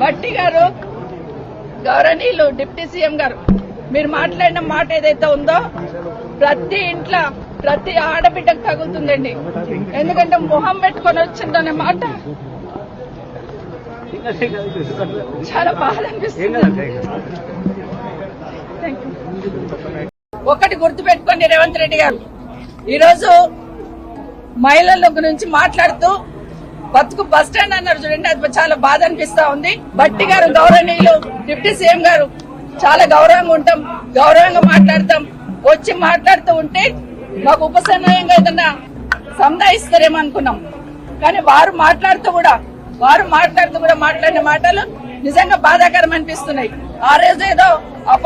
భట్టి గారు గౌరవనీయులు deputy CM గారు మీరు మాట్లాడిన మాట ఏదైతే ఉందో ప్రతి ఇంట్లో ప్రతి ఆడబిడ్డకు తగులుతుందండి. ఎందుకంటే మొహం పెట్టుకొని వచ్చిందనే మాట చాలా బాధ అనిపిస్తుంది. ఒకటి గుర్తుపెట్టుకోండి రేవంత్ రెడ్డి గారు. ఈరోజు మహిళల నుంచి మాట్లాడుతూ బతుకు బస్ స్టాండ్ అన్నారు చూడండి అది చాలా బాధ అనిపిస్తా ఉంది. బట్టి గారు గౌరవనీయులు డిప్యూటీ సీఎం గారు చాలా గౌరవంగా ఉంటాం గౌరవంగా మాట్లాడతాం. వచ్చి మాట్లాడుతూ ఉంటే మాకు ఉపసమయంగా ఏదన్నా సంధాయిస్తారేమో అనుకున్నాం. కానీ వారు మాట్లాడుతూ కూడా వారు మాట్లాడుతూ కూడా మాట్లాడిన మాటలు నిజంగా బాధాకరం అనిపిస్తున్నాయి. ఆ రోజు ఏదో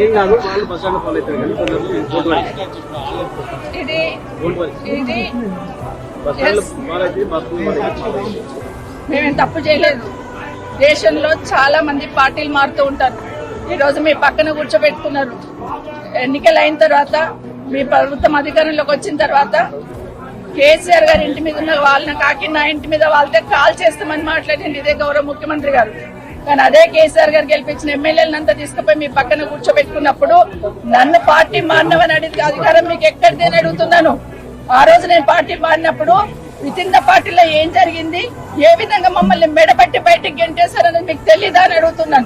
ఏం కాదు వాళ్ళు బస్ స్టాండ్ ఫాలో అవుతారు కానీ బస్ స్టాండ్ ఫాలో అయితే బస్సు మేమేం తప్పు చేయలేదు. దేశంలో చాలా మంది పార్టీలు మారుతూ ఉంటారు. ఈ రోజు మీ పక్కన కూర్చోబెట్టుకున్నారు. ఎన్నికలు అయిన తర్వాత మీ ప్రభుత్వం అధికారంలోకి వచ్చిన తర్వాత కేసీఆర్ గారి ఇంటి మీద ఉన్న వాళ్ళని కాకి నా ఇంటి మీద వాళ్ళతో కాల్ చేస్తామని మాట్లాడింది ఇదే గౌరవ ముఖ్యమంత్రి గారు. కానీ అదే కేసీఆర్ గారు గెలిపించిన ఎమ్మెల్యేలంతా తీసుకుపోయి మీ పక్కన కూర్చోబెట్టుకున్నప్పుడు నన్ను పార్టీ మారినవని అడిగి అధికారం మీకు ఎక్కడిది అని అడుగుతున్నాను. ఆ రోజు నేను పార్టీ మారినప్పుడు విత్ ఇన్ ద పార్టీలో ఏం జరిగింది? ఏ విధంగా మమ్మల్ని మెడబట్టి బయటికి గెంటేశారని మీకు తెలీదా అని అడుగుతున్నాను.